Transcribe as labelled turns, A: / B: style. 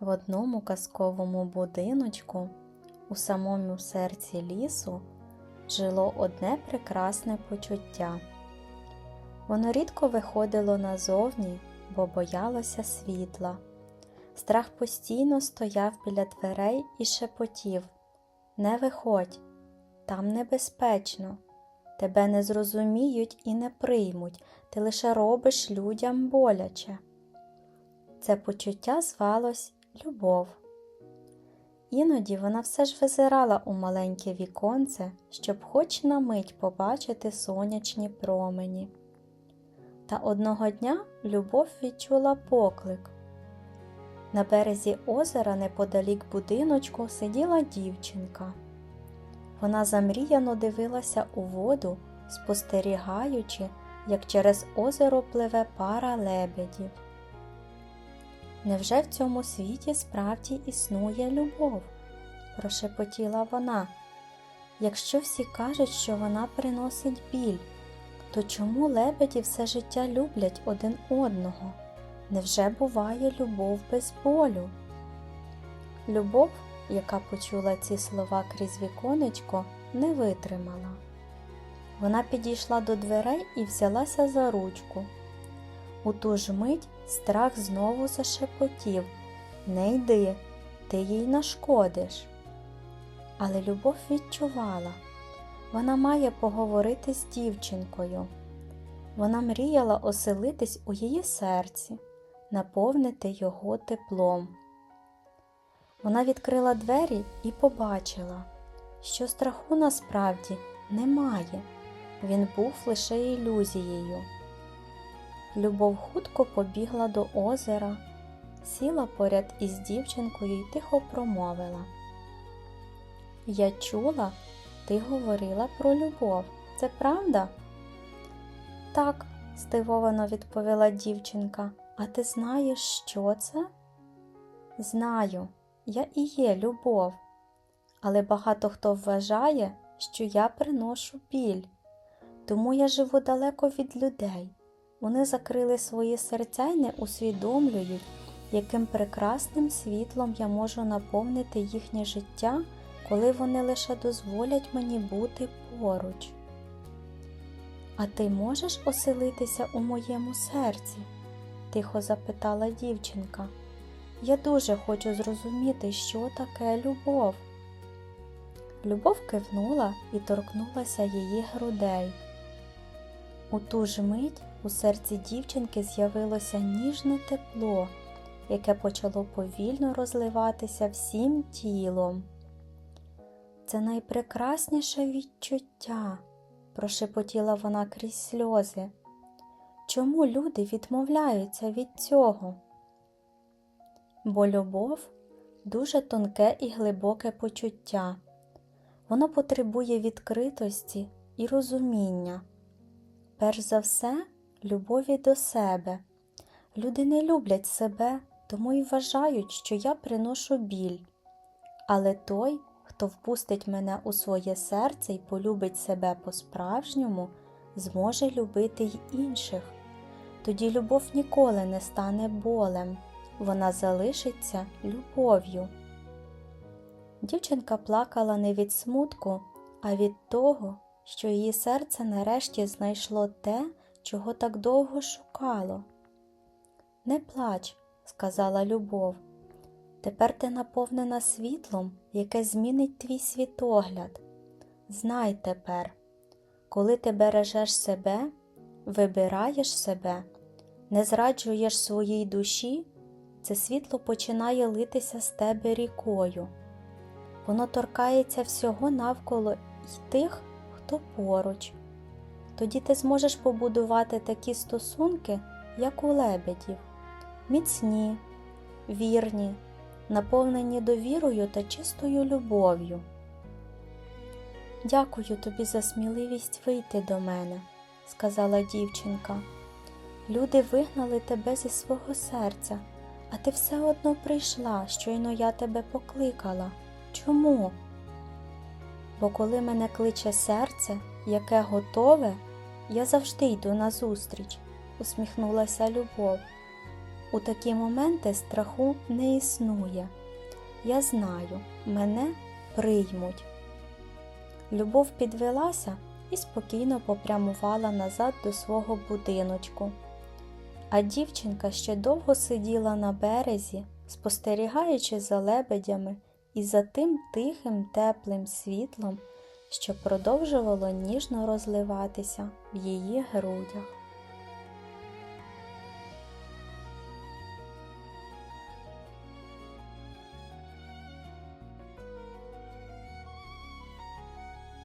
A: В одному казковому будиночку у самому серці лісу жило одне прекрасне почуття. Воно рідко виходило назовні, бо боялося світла. Страх постійно стояв біля дверей і шепотів Не виходь, там небезпечно, тебе не зрозуміють і не приймуть, ти лише робиш людям боляче. Це почуття звалось любов. Іноді вона все ж визирала у маленьке віконце, щоб хоч на мить побачити сонячні промені. Та одного дня любов відчула поклик. На березі озера неподалік будиночку сиділа дівчинка. Вона замріяно дивилася у воду, спостерігаючи, як через озеро пливе пара лебедів. Невже в цьому світі справді існує любов? прошепотіла вона. Якщо всі кажуть, що вона приносить біль, то чому лебеді все життя люблять один одного? Невже буває любов без болю? Любов, яка почула ці слова крізь віконечко, не витримала. Вона підійшла до дверей і взялася за ручку. У ту ж мить страх знову зашепотів Не йди, ти їй нашкодиш. Але любов відчувала, вона має поговорити з дівчинкою. Вона мріяла оселитись у її серці, наповнити його теплом. Вона відкрила двері і побачила, що страху насправді немає, він був лише ілюзією. Любов хутко побігла до озера, сіла поряд із дівчинкою і тихо промовила. Я чула, ти говорила про любов. Це правда? Так, здивовано відповіла дівчинка. А ти знаєш, що це? Знаю, я і є любов, але багато хто вважає, що я приношу біль, тому я живу далеко від людей. Вони закрили свої серця і не усвідомлюють, яким прекрасним світлом я можу наповнити їхнє життя, коли вони лише дозволять мені бути поруч. А ти можеш оселитися у моєму серці? тихо запитала дівчинка. Я дуже хочу зрозуміти, що таке любов. Любов кивнула і торкнулася її грудей. У ту ж мить у серці дівчинки з'явилося ніжне тепло, яке почало повільно розливатися всім тілом. Це найпрекрасніше відчуття, прошепотіла вона крізь сльози. Чому люди відмовляються від цього? Бо любов дуже тонке і глибоке почуття. Воно потребує відкритості і розуміння. Перш за все, любові до себе. Люди не люблять себе, тому й вважають, що я приношу біль. Але той, хто впустить мене у своє серце і полюбить себе по-справжньому, зможе любити й інших. Тоді любов ніколи не стане болем, вона залишиться любов'ю. Дівчинка плакала не від смутку, а від того, що її серце нарешті знайшло те, чого так довго шукало. Не плач, сказала любов. Тепер ти наповнена світлом, яке змінить твій світогляд. Знай тепер, коли ти бережеш себе, вибираєш себе, не зраджуєш своїй душі, це світло починає литися з тебе рікою. Воно торкається всього навколо й тих, хто поруч. Тоді ти зможеш побудувати такі стосунки, як у лебедів, міцні, вірні, наповнені довірою та чистою любов'ю. Дякую тобі за сміливість вийти до мене, сказала дівчинка. Люди вигнали тебе зі свого серця, а ти все одно прийшла, щойно я тебе покликала. Чому? Бо коли мене кличе серце, яке готове, я завжди йду назустріч, усміхнулася любов. У такі моменти страху не існує. Я знаю, мене приймуть. Любов підвелася і спокійно попрямувала назад до свого будиночку. А дівчинка ще довго сиділа на березі, спостерігаючи за лебедями і за тим тихим теплим світлом, що продовжувало ніжно розливатися в її грудях.